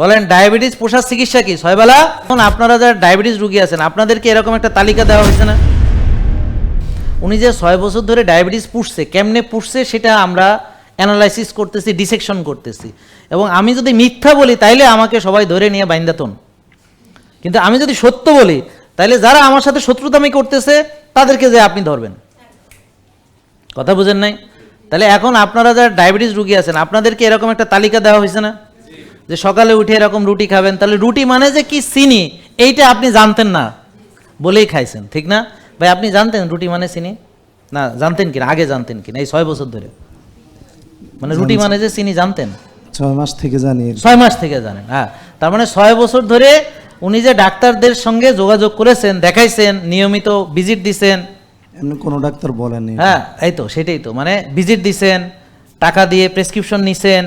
বলেন, ডায়াবেটিস, পোষার চিকিৎসা কি? ছয়বেলা? এখন আপনারা যারা ডায়াবেটিস রুগী আছেন, আপনাদেরকে এরকম একটা তালিকা দেওয়া হয়েছে না? উনি যে ছয় বছর ধরে ডায়াবেটিস পুষছে, কেমনে পুষছে সেটা আমরা অ্যানালাইসিস করতেছি ডিসেকশন করতেছি। এবং আমি যদি মিথ্যা বলি, তাইলে আমাকে সবাই ধরে নিয়ে বাইন্দাতন। কিন্তু আমি যদি সত্য বলি, তাইলে যারা আমার সাথে শত্রুতামি করতেছে, তাদেরকে যে আপনি ধরবেন। কথা বুঝেন নাই? তাহলে এখন আপনারা যারা ডায়াবেটিস রুগী আছেন, আপনাদেরকে এরকম একটা তালিকা দেওয়া হয়েছে না? যে সকালে উঠে এরকম রুটি খাবেন তাহলে রুটি মানে যে কি চিনি? এইটা আপনি জানতেন না। বলেই খাইছেন ঠিক না? ভাই আপনি জানতেন রুটি মানে চিনি? না জানতেন কিনা? আগে জানতেন কিনা? এই ছয় বছর ধরে। মানে রুটি মানে যে চিনি জানতেন? ছয় মাস থেকে জানি। ছয় মাস থেকে জানেন হ্যাঁ। তার মানে ছয় বছর ধরে উনি যে ডাক্তারদের সঙ্গে যোগাযোগ করেছেন দেখাইছেন নিয়মিত ভিজিট দিছেন। এমনি কোনো ডাক্তার বলেনি হ্যাঁ এই তো সেটাই তো। মানে ভিজিট দিছেন টাকা দিয়ে প্রেসক্রিপশন নিছেন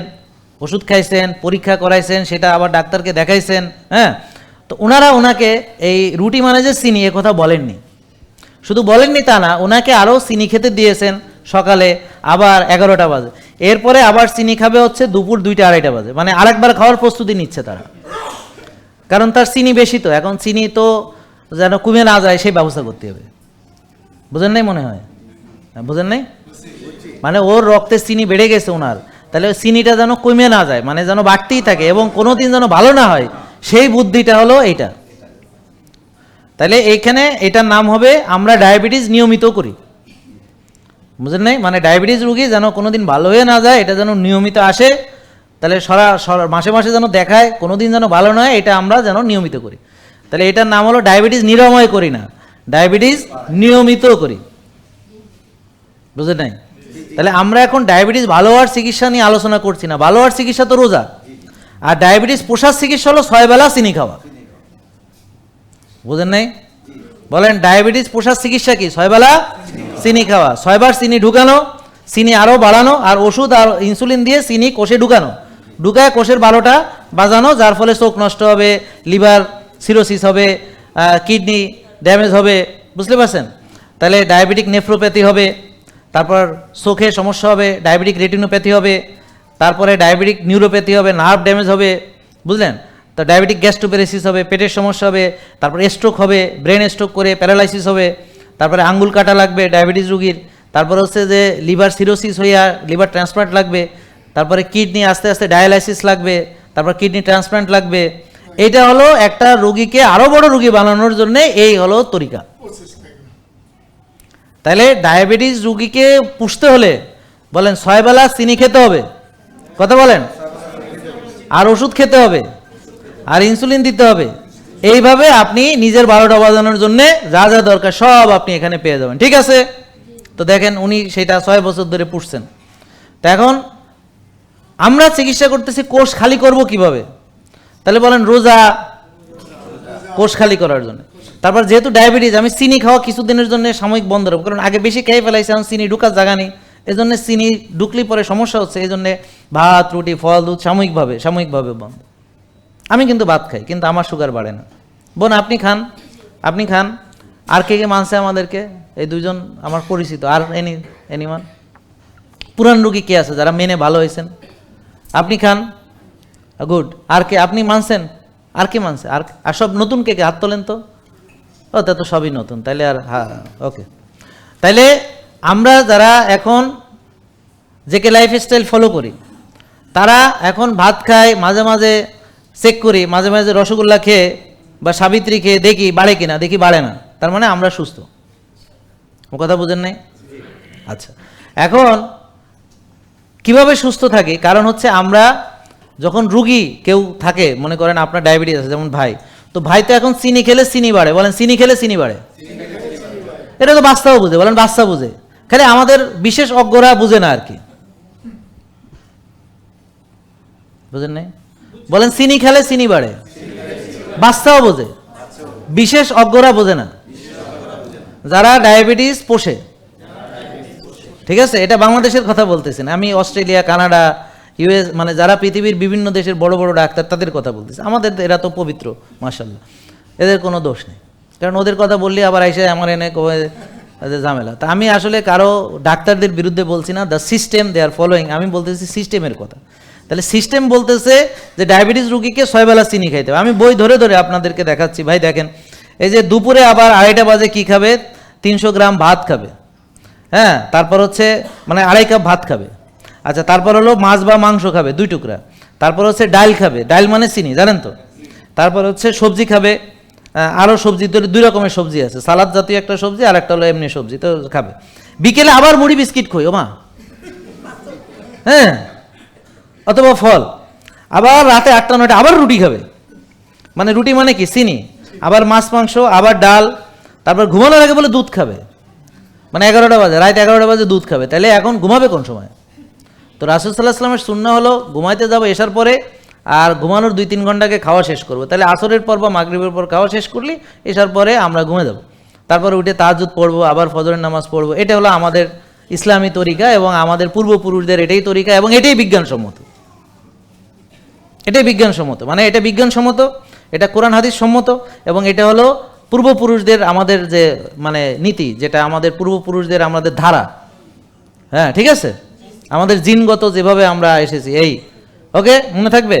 ওষুধ খাইছেন পরীক্ষা করাইছেন সেটা আবার ডাক্তারকে দেখাইছেন হ্যাঁ? তো ওনারা ওনাকে এই রুটি মানে যে চিনি এ কথা বলেননি। শুধু বলেননি তা না ওনাকে আরও চিনি খেতে দিয়েছেন সকালে আবার এগারোটা বাজে। এরপরে আবার চিনি খাবে হচ্ছে দুপুর দুইটা আড়াইটা বাজে। মানে আরেকবার খাওয়ার প্রস্তুতি নিচ্ছে তারা। কারণ তার চিনি বেশি তো এখন চিনি তো যেন কমে না যায় সেই ব্যবস্থা করতে হবে। বুঝেন নাই মনে হয়? হ্যাঁ, বুঝেন নাই? মানে ওর রক্তে চিনি বেড়ে গেছে ওনার তাহলে চিনিটা যেন কমে না যায় মানে যেন বাড়তেই থাকে এবং কোনোদিন যেন ভালো না হয়, সেই বুদ্ধিটা হলো এইটা। তাহলে এইখানে এটার নাম হবে, আমরা ডায়াবেটিস নিয়মিত করি। বুঝেন নাই? মানে ডায়াবেটিস রুগী যেন কোনোদিন ভালো হয়ে না যায়, এটা যেন নিয়মিত আসে, তাহলে সরা মাসে মাসে যেন দেখায়, কোনোদিন যেন ভালো নয় এটা আমরা যেন নিয়মিত করি। তাহলে এটার নাম হলো ডায়াবেটিস নিরাময় করি না, ডায়াবেটিস নিয়মিত করি। বুঝলেন নাই? তাহলে আমরা এখন ডায়াবেটিস ভালো হওয়ার চিকিৎসা নিয়ে আলোচনা করছি না। ভালো হওয়ার চিকিৎসা তো রোজা। আর ডায়াবেটিস পোষার চিকিৎসা হলো ছয় বেলা চিনি খাওয়া। বুঝেন নাই? বলেন, ডায়াবেটিস পোষার চিকিৎসা কি? ছয়বেলা চিনি খাওয়া। ছয়বার চিনি ঢুকানো, চিনি আরও বাড়ানো, আর ওষুধ আর ইনসুলিন দিয়ে চিনি কোষে ঢুকানো। ঢুকায় কোষের বারোটা বাজানো, যার ফলে চোখ নষ্ট হবে, লিভার সিরোসিস হবে কিডনি ড্যামেজ হবে। বুঝতে পারছেন? তাহলে ডায়াবেটিক নেফ্রোপ্যাথি হবে তারপর চোখে সমস্যা হবে ডায়াবেটিক রেটিনোপ্যাথি হবে, তারপরে ডায়াবেটিক নিউরোপ্যাথি হবে নার্ভ ড্যামেজ হবে, বুঝলেন? তো ডায়াবেটিক গ্যাস্ট্রোপ্যারাইসিস হবে, পেটের সমস্যা হবে, তারপর স্ট্রোক হবে ব্রেন স্ট্রোক করে প্যারালাইসিস হবে, তারপরে আঙ্গুল কাটা লাগবে ডায়াবেটিস রুগীর, তারপর হচ্ছে যে লিভার সিরোসিস হইয়া লিভার ট্রান্সপ্লান্ট লাগবে, তারপরে কিডনি আস্তে আস্তে ডায়ালাইসিস লাগবে, তারপর কিডনি ট্রান্সপ্লান্ট লাগবে। এইটা হলো একটা রুগীকে আরও বড় রুগী বানানোর জন্য এই হলো তরিকা। তাহলে ডায়াবেটিস রুগীকে পুষতে হলে বলেন ছয় বেলা চিনি খেতে হবে। কথা বলেন? আর ওষুধ খেতে হবে, আর ইনসুলিন দিতে হবে। এইভাবে আপনি নিজের বারোটা বাজানোর জন্য যা যা দরকার সব আপনি এখানে পেয়ে যাবেন, ঠিক আছে? তো দেখেন উনি সেটা ছয় বছর ধরে পুষছেন। তো এখন আমরা চিকিৎসা করতেছি কোষ খালি করব কীভাবে? তাহলে বলেন রোজা কোষ খালি করার জন্য। তারপর যেহেতু ডায়াবেটিস, আমি চিনি খাওয়া কিছুদিনের জন্য সাময়িক বন্ধ রাখব। কারণ আগে বেশি খেয়ে ফেলাইছে, এখন চিনি ঢুকার জায়গা নেই। এই জন্য চিনি ঢুকলি পরে সমস্যা হচ্ছে এই জন্যে ভাত, রুটি, ফল, দুধ সাময়িকভাবে সাময়িকভাবে বন্ধ। আমি কিন্তু ভাত খাই, কিন্তু আমার সুগার বাড়ে না। বোন, আপনি খান আপনি খান। আর কে কে মানছে আমাদেরকে? এই দুজন আমার পরিচিত। আর এনি এনিমান পুরান রুগী কে আছে যারা মেনে ভালো হয়েছেন? আপনি খান। গুড। আর কে, আপনি মানছেন? আর কে মানছে? আর আর সব নতুন কে কে? হাত তোলেন তো। ও, তা তো সবই নতুন। তাইলে আর হ্যাঁ ওকে। তাইলে আমরা যারা এখন জেকে লাইফ স্টাইল ফলো করি, তারা এখন ভাত খায়, মাঝে মাঝে চেক করি, মাঝে মাঝে রসগোল্লা খেয়ে বা সাবিত্রী খেয়ে দেখি বাড়ে কিনা, দেখি বাড়ে না। তার মানে আমরা সুস্থ। ও কথা বুঝেন নাই? আচ্ছা। এখন কীভাবে সুস্থ থাকি? কারণ হচ্ছে আমরা যখন রুগী কেউ থাকে, মনে করেন আপনার ডায়াবেটিস আছে, যেমন ভাই তো ভাই তো এখন চিনি খেলে চিনি বাড়ে। বলেন, চিনি খেলে চিনি বাড়ে। এটা তো বাচ্চাও বুঝে, বলেন বাচ্চা বুঝে। খালি আমাদের বিশেষ অজ্ঞরা বুঝে না আর কি। বুঝেন নাই? বলেন, চিনি খেলে চিনি বাড়ে। বাচ্চাও বোঝে। বিশেষ অজ্ঞরা বোঝে না। যারা ডায়াবেটিস পোষে। ঠিক আছে? এটা বাংলাদেশের কথা বলতেছেন। আমি অস্ট্রেলিয়া, কানাডা ইউএস মানে যারা পৃথিবীর বিভিন্ন দেশের বড় বড় ডাক্তার, তাদের কথা বলতেছে। আমাদের এরা তো পবিত্র মার্শাল্লাহ এদের কোনো দোষ নেই। কারণ ওদের কথা বললে আবার এসে আমার এনে ঝামেলা। তা আমি আসলে কারও ডাক্তারদের বিরুদ্ধে বলছি না the system they are following আমি বলতেছি সিস্টেমের কথা। তাহলে সিস্টেম বলতেছে যে ডায়াবেটিস রুগীকে ছয়বেলা চিনি খাইতে হবে। আমি বই ধরে ধরে আপনাদেরকে দেখাচ্ছি। ভাই, দেখেন, এই যে দুপুরে আবার আড়াইটা বাজে কি খাবে? তিনশো গ্রাম ভাত খাবে। হ্যাঁ তারপর হচ্ছে মানে আড়াই কাপ ভাত খাবে। আচ্ছা তারপর হলো মাছ বা মাংস খাবে, দুই টুকরা। তারপর হচ্ছে ডাল খাবে, ডাল মানে চিনি, জানেন তো? তারপর হচ্ছে সবজি খাবে আরও সবজি তো দুই রকমের সবজি আছে, সালাদ জাতীয় একটা সবজি আর একটা হলো এমনি সবজি, তো খাবে। বিকেলে আবার মুড়ি বিস্কিট খই, ও মা। হ্যাঁ অথবা ফল। আবার রাতে আটটা, নয়টা আবার রুটি খাবে। মানে রুটি মানে কি? চিনি। আবার মাছ, মাংস, আবার ডাল, তারপর ঘুমানোর আগে বলে দুধ খাবে। মানে এগারোটা বাজে, রাত এগারোটা বাজে দুধ খাবে। তাহলে এখন ঘুমাবে কোন সময়? তো রাসুল সাল্লাহ আসলামের শূন্য হলো ঘুমাইতে যাব এসার পরে আর ঘুমানোর দুই তিন ঘন্টাকে খাওয়া শেষ করব। তাহলে আসরের পর বা মাগরিবের পর খাওয়া শেষ করলি, এসার পরে আমরা ঘুমে যাব। তারপরে উঠে তাজুদ পড়ব, আবার ফজরের নামাজ পড়ব। এটা হলো আমাদের ইসলামী তরিকা এবং আমাদের পূর্বপুরুষদের এটাই তরিকা এবং এটাই বিজ্ঞানসম্মত। এটাই বিজ্ঞানসম্মত। মানে এটা বিজ্ঞানসম্মত, এটা কোরআন হাদিস সম্মত এবং এটা হলো পূর্বপুরুষদের আমাদের যে মানে নীতি, যেটা আমাদের পূর্বপুরুষদের আমাদের ধারা। হ্যাঁ ঠিক আছে? আমাদের জিনগত যেভাবে আমরা এসেছি এই ওকে মনে থাকবে?